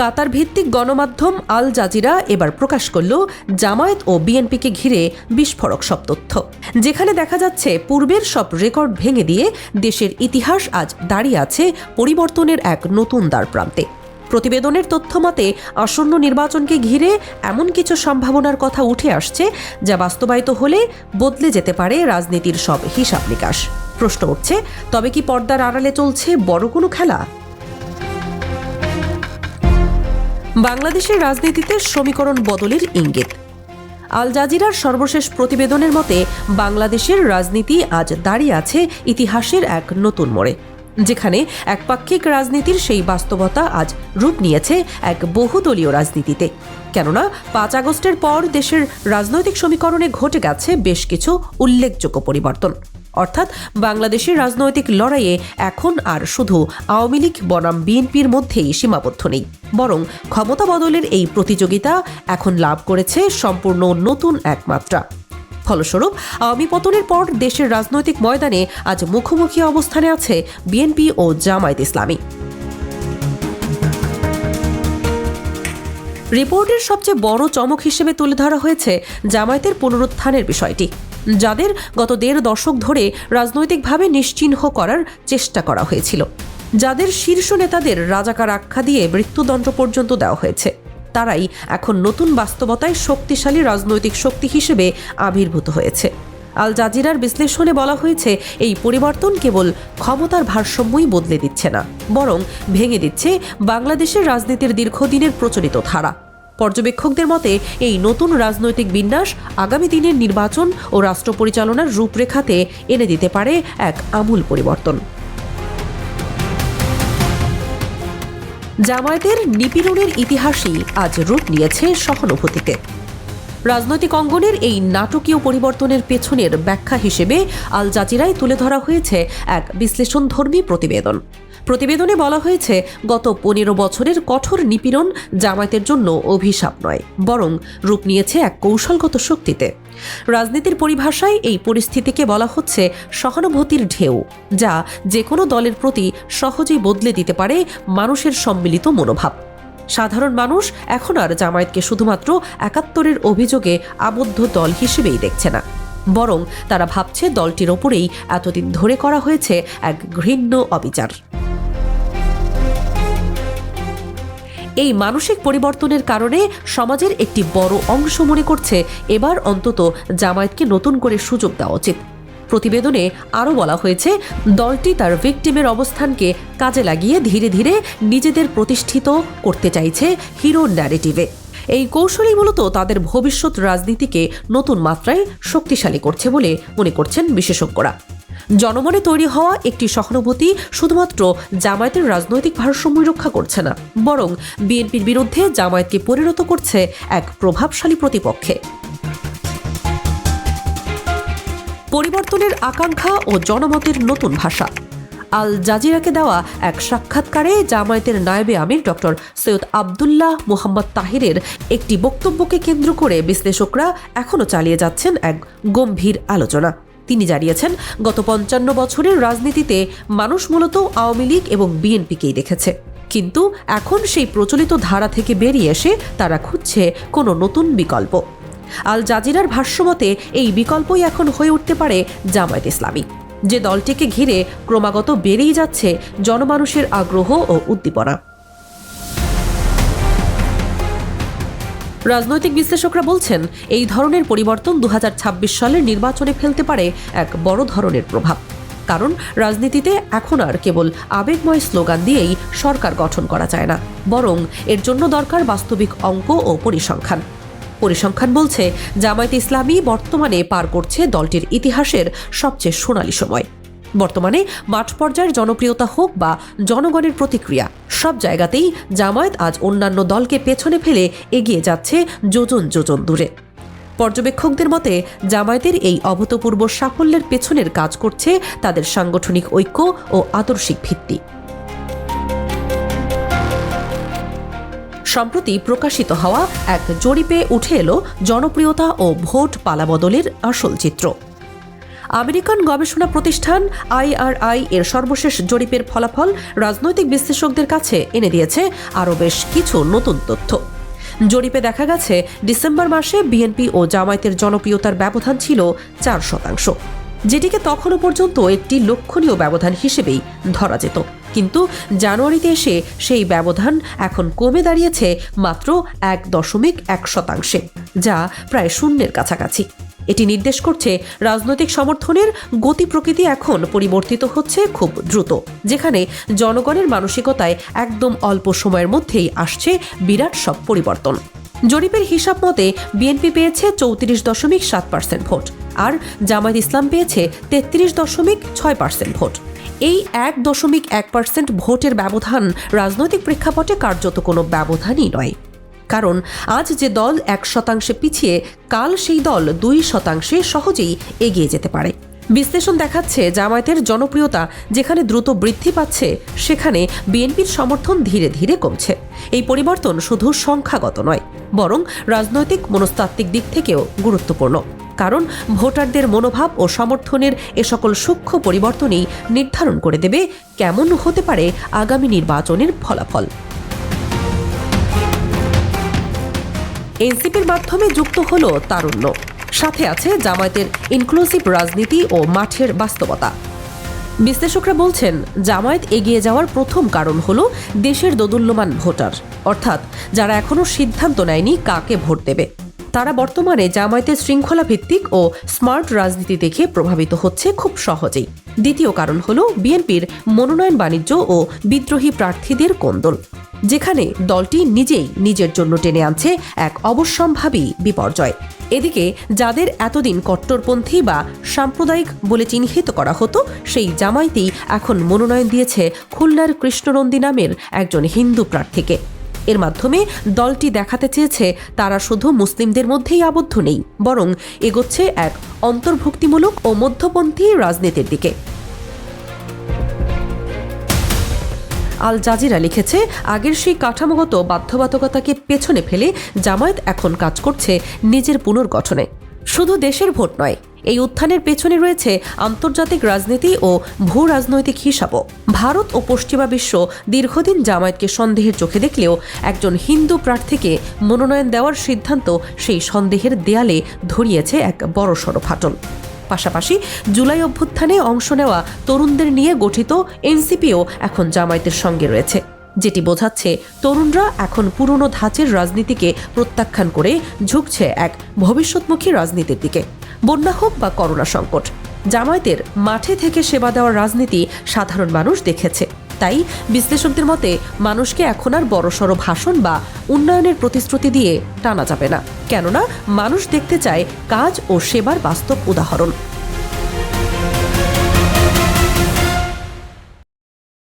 কাতার ভিত্তিক গণমাধ্যম Al Jazeera এবার প্রকাশ করল জামায়াত ও বিএনপিকে ঘিরে বিস্ফোরক সব তথ্য। যেখানে দেখা যাচ্ছে পূর্বের সব রেকর্ড ভেঙে দিয়ে দেশের ইতিহাস আজ দাঁড়িয়ে আছে পরিবর্তনের এক নতুন দ্বার প্রান্তে প্রতিবেদনের তথ্য মতে, আসন্ন নির্বাচনকে ঘিরে এমন কিছু সম্ভাবনার কথা উঠে আসছে যা বাস্তবায়িত হলে বদলে যেতে পারে রাজনীতির সব হিসাব নিকাশ। প্রশ্ন উঠছে, তবে কি পর্দার আড়ালে চলছে বড় কোনো খেলা? বাংলাদেশের রাজনীতিতে সমীকরণ বদলের ইঙ্গিত। আল জাজিরার সর্বশেষ প্রতিবেদনের মতে, বাংলাদেশের রাজনীতি আজ দাঁড়িয়ে আছে ইতিহাসের এক নতুন মোড়ে, যেখানে একপাক্ষিক রাজনীতির সেই বাস্তবতা আজ রূপ নিয়েছে এক বহুদলীয় রাজনীতিতে। কেননা, পাঁচ আগস্টের পর দেশের রাজনৈতিক সমীকরণে ঘটে গেছে বেশ কিছু উল্লেখযোগ্য পরিবর্তন। অর্থাৎ বাংলাদেশের রাজনৈতিক লড়াইয়ে এখন আর শুধু আওয়ামী লীগ, বনাম বিএনপির মধ্যেই সীমাবদ্ধ নেই। বরং ক্ষমতা বদলের এই প্রতিযোগিতা এখন লাভ করেছে সম্পূর্ণ নতুন এক মাত্রা ফলস্বরূপ, আওয়ামী পতনের পর দেশের রাজনৈতিক ময়দানে আজ মুখোমুখি অবস্থানে আছে বিএনপি ও জামায়াত ইসলামী। রিপোর্টের সবচেয়ে বড় চমক হিসেবে তুলে ধরা হয়েছে জামায়াতের পুনরুত্থানের বিষয়টি। যাদের গত দেড় দশক ধরে রাজনৈতিকভাবে নিশ্চিহ্ন করার চেষ্টা করা হয়েছিল। যাদের শীর্ষ নেতাদের রাজাকার আখ্যা দিয়ে মৃত্যুদণ্ড পর্যন্ত দেওয়া হয়েছে। তারাই এখন নতুন বাস্তবতায় শক্তিশালী রাজনৈতিক শক্তি হিসেবে আবির্ভূত হয়েছে। আল জাজিরার বিশ্লেষণে বলা হয়েছে, এই পরিবর্তন কেবল ক্ষমতার ভারসাম্যই বদলে দিচ্ছে না, বরং ভেঙে দিচ্ছে বাংলাদেশের রাজনীতির দীর্ঘদিনের প্রচলিত ধারা। পর্যবেক্ষকদের মতে, এই নতুন রাজনৈতিক বিন্যাস আগামী দিনের নির্বাচন ও রাষ্ট্র পরিচালনার রূপরেখাতে এনে দিতে পারে এক আমূল পরিবর্তন। জামায়াতের নিপীড়নের ইতিহাসই আজ রূপ নিয়েছে সহানুভূতিতে রাজনৈতিক অঙ্গনের এই নাটকীয় পরিবর্তনের পেছনের ব্যাখ্যা হিসেবে আল জাজিরায় তুলে ধরা হয়েছে এক বিশ্লেষণধর্মী প্রতিবেদন। প্রতিবেদনে বলা হয়েছে, গত পনেরো বছরের কঠোর নিপীড়ন জামায়াতের জন্য অভিশাপ নয়, বরং রূপ নিয়েছে এক কৌশলগত শক্তিতে। রাজনীতির পরিভাষায় এই পরিস্থিতিকে বলা হচ্ছে সহানুভূতির ঢেউ, যা যে কোনো দলের প্রতি সহজেই বদলে দিতে পারে মানুষের সম্মিলিত মনোভাব। সাধারণ মানুষ এখন আর জামায়াতকে শুধুমাত্র একাত্তরের অভিযোগে আবদ্ধ দল হিসেবেই দেখছে না, বরং তারা ভাবছে দলটির ওপরেই এতদিন ধরে করা হয়েছে এক ঘৃণ্য অবিচার। এই মানসিক পরিবর্তনের কারণে সমাজের একটি বড় অংশ মনে করছে এবার অন্তত জামায়াতকে নতুন করে সুযোগ দেওয়া উচিত। প্রতিবেদনে আরও বলা হয়েছে, দলটি তার ভিকটিমের অবস্থানকে কাজে লাগিয়ে ধীরে ধীরে নিজেদের প্রতিষ্ঠিত করতে চাইছে হিরো ন্যারেটিভে এই কৌশলই মূলত তাদের ভবিষ্যৎ রাজনীতিকে নতুন মাত্রায় শক্তিশালী করছে বলে মনে করছেন বিশেষজ্ঞরা। জনমনে তৈরি হওয়া একটি সহানুভূতি শুধুমাত্র জামায়াতের রাজনৈতিক ভারসাম্য রক্ষা করছে না, বরং বিএনপির বিরুদ্ধে জামায়াতকে পরিণত করছে এক প্রভাবশালী প্রতিপক্ষে। পরিবর্তনের আকাঙ্ক্ষা ও জনমতের নতুন ভাষা। আল জাজিরাকে দেওয়া এক সাক্ষাৎকারে জামায়াতের নায়েবে আমির ডক্টর সৈয়দ আবদুল্লাহ মোহাম্মদ তাহিরের একটি বক্তব্যকে কেন্দ্র করে বিশ্লেষকরা এখনও চালিয়ে যাচ্ছেন এক গম্ভীর আলোচনা। তিনি জানিয়েছেন, গত পঞ্চান্ন বছরের রাজনীতিতে মানুষ মূলত আওয়ামী লীগ এবং বিএনপিকেই দেখেছে। কিন্তু এখন সেই প্রচলিত ধারা থেকে বেরিয়ে এসে তারা খুঁজছে কোনো নতুন বিকল্প। আল জাজিরার ভাষ্যমতে, এই বিকল্পই এখন হয়ে উঠতে পারে জামায়াত ইসলামী। যে দলটিকে ঘিরে ক্রমাগত বেড়েই যাচ্ছে জনমানুষের আগ্রহ ও উদ্দীপনা। রাজনৈতিক বিশ্লেষকরা বলছেন, এই ধরনের পরিবর্তন দু হাজার ছাব্বিশ সালের নির্বাচনে ফেলতে পারে এক বড় ধরনের প্রভাব। কারণ, রাজনীতিতে এখন আর কেবল আবেগময় স্লোগান দিয়েই সরকার গঠন করা যায় না। বরং, এর জন্য দরকার বাস্তবিক অঙ্ক ও পরিসংখ্যান। পরিসংখ্যান বলছে, জামায়াত ইসলামী বর্তমানে পার করছে দলটির ইতিহাসের সবচেয়ে সোনালি সময়। বর্তমানে মাঠ পর্যায়ের জনপ্রিয়তা হোক বা জনগণের প্রতিক্রিয়া, সব জায়গাতেই জামায়াত আজ অন্যান্য দলকে পেছনে ফেলে এগিয়ে যাচ্ছে যোজন যোজন দূরে। পর্যবেক্ষকদের মতে, জামায়াতের এই অভূতপূর্ব সাফল্যের পেছনের কাজ করছে তাদের সাংগঠনিক ঐক্য ও আদর্শিক ভিত্তি। সম্প্রতি প্রকাশিত হওয়া এক জরিপে উঠে এলো জনপ্রিয়তা ও ভোট পালাবদলের আসল চিত্র। আমেরিকান গবেষণা প্রতিষ্ঠান আইআরআই এর সর্বশেষ জরিপের ফলাফল রাজনৈতিক বিশ্লেষকদের কাছে এনে দিয়েছে আরও বেশ কিছু নতুন তথ্য। জরিপে দেখা গেছে, ডিসেম্বর মাসে বিএনপি ও জামায়াতের জনপ্রিয়তার ব্যবধান ছিল চার শতাংশ। যেটিকে তখনও পর্যন্ত একটি লক্ষণীয় ব্যবধান হিসেবেই ধরা যেত। কিন্তু জানুয়ারিতে এসে সেই ব্যবধান এখন কমে দাঁড়িয়েছে মাত্র এক দশমিক এক শতাংশে, যা প্রায় শূন্যের কাছাকাছি। এটি নির্দেশ করছে রাজনৈতিক সমর্থনের গতি প্রকৃতি এখন পরিবর্তিত হচ্ছে খুব দ্রুত, যেখানে জনগণের মানসিকতায় একদম অল্প সময়ের মধ্যেই আসছে বিরাট সব পরিবর্তন। জরিপের হিসাব মতে, বিএনপি পেয়েছে চৌত্রিশ দশমিক সাত পার্সেন্ট ভোট। আর জামায়াত ইসলাম পেয়েছে তেত্রিশ দশমিক ছয় পার্সেন্ট ভোট। এই এক দশমিক এক পার্সেন্ট ভোটের ব্যবধান রাজনৈতিক প্রেক্ষাপটে কার্যত কোনো ব্যবধানই নয়। কারণ আজ যে দল এক শতাংশে পিছিয়ে, কাল সেই দল দুই শতাংশে সহজেই এগিয়ে যেতে পারে। বিশ্লেষণ দেখাচ্ছে জামায়াতের জনপ্রিয়তা যেখানে দ্রুত বৃদ্ধি পাচ্ছে, সেখানে বিএনপির সমর্থন ধীরে ধীরে কমছে। এই পরিবর্তন শুধু সংখ্যাগত নয়, বরং রাজনৈতিক মনস্তাত্ত্বিক দিক থেকেও গুরুত্বপূর্ণ। কারণ ভোটারদের মনোভাব ও সমর্থনের এ সকল সূক্ষ্ম পরিবর্তনই নির্ধারণ করে দেবে কেমন হতে পারে আগামী নির্বাচনের ফলাফল। এনসিপির মাধ্যমে যুক্ত হলো তারুণ্য। সাথে আছে জামায়াতের ইনক্লুসিভ রাজনীতি ও মাঠের বাস্তবতা। বিশ্লেষকরা বলছেন, জামায়াত এগিয়ে যাওয়ার প্রথম কারণ হল দেশের দোদুল্যমান ভোটার। অর্থাৎ যারা এখনও সিদ্ধান্ত নেয়নি কাকে ভোট দেবে। তারা বর্তমানে জামায়াতের শৃঙ্খলা ভিত্তিক ও স্মার্ট রাজনীতি দেখে প্রভাবিত হচ্ছে খুব সহজেই। দ্বিতীয় কারণ হল বিএনপির মনোনয়ন বাণিজ্য ও বিদ্রোহী প্রার্থীদের কোন্দল, যেখানে দলটি নিজেই নিজের জন্য টেনে আনছে এক অবশ্যম্ভাবী বিপর্যয়। এদিকে যাদের এতদিন কট্টরপন্থী বা সাম্প্রদায়িক বলে চিহ্নিত করা হতো, সেই জামায়াতেই এখন মনোনয়ন দিয়েছে খুলনার কৃষ্ণনন্দী নামের একজন হিন্দু প্রার্থীকে। এর মাধ্যমে দলটি দেখাতে চেয়েছে তারা শুধু মুসলিমদের মধ্যেই আবদ্ধ নেই, বরং এগোচ্ছে এক অন্তর্ভুক্তিমূলক ও মধ্যপন্থী রাজনীতির দিকে। আল জাজিরা লিখেছে, আগের সেই কাঠামোগত বাধ্যবাধকতাকে পেছনে ফেলে জামায়াত এখন কাজ করছে নিজের পুনর্গঠনে। শুধু দেশের ভোট নয় এই উত্থানের পেছনে রয়েছে আন্তর্জাতিক রাজনীতি ও ভূ রাজনৈতিক হিসাবও। ভারত ও পশ্চিমা বিশ্ব দীর্ঘদিন জামায়াতকে সন্দেহের চোখে দেখলেও একজন হিন্দু প্রার্থীকে মনোনয়ন দেওয়ার সিদ্ধান্ত সেই সন্দেহের দেয়ালে ধরিয়েছে এক বড়সড় ফাটল। পাশাপাশি জুলাই অভ্যুত্থানে অংশ নেওয়া তরুণদের নিয়ে গঠিত এনসিপিও এখন জামায়াতের সঙ্গে রয়েছে। যেটি বোঝাচ্ছে তরুণরা এখন পুরনো ধাঁচের রাজনীতিকে প্রত্যাখ্যান করে ঝুঁকছে এক ভবিষ্যৎমুখী রাজনীতির দিকে। বন্যা হোক বা করোনা সংকট, জামায়াতের মাঠে থেকে সেবা দেওয়ার রাজনীতি সাধারণ মানুষ দেখেছে। তাই বিশ্লেষকদের মতে, মানুষকে এখন আর বড়সড় ভাষণ বা উন্নয়নের প্রতিশ্রুতি দিয়ে টানা যাবে না। কেননা, মানুষ দেখতে চায় কাজ ও সেবার বাস্তব উদাহরণ।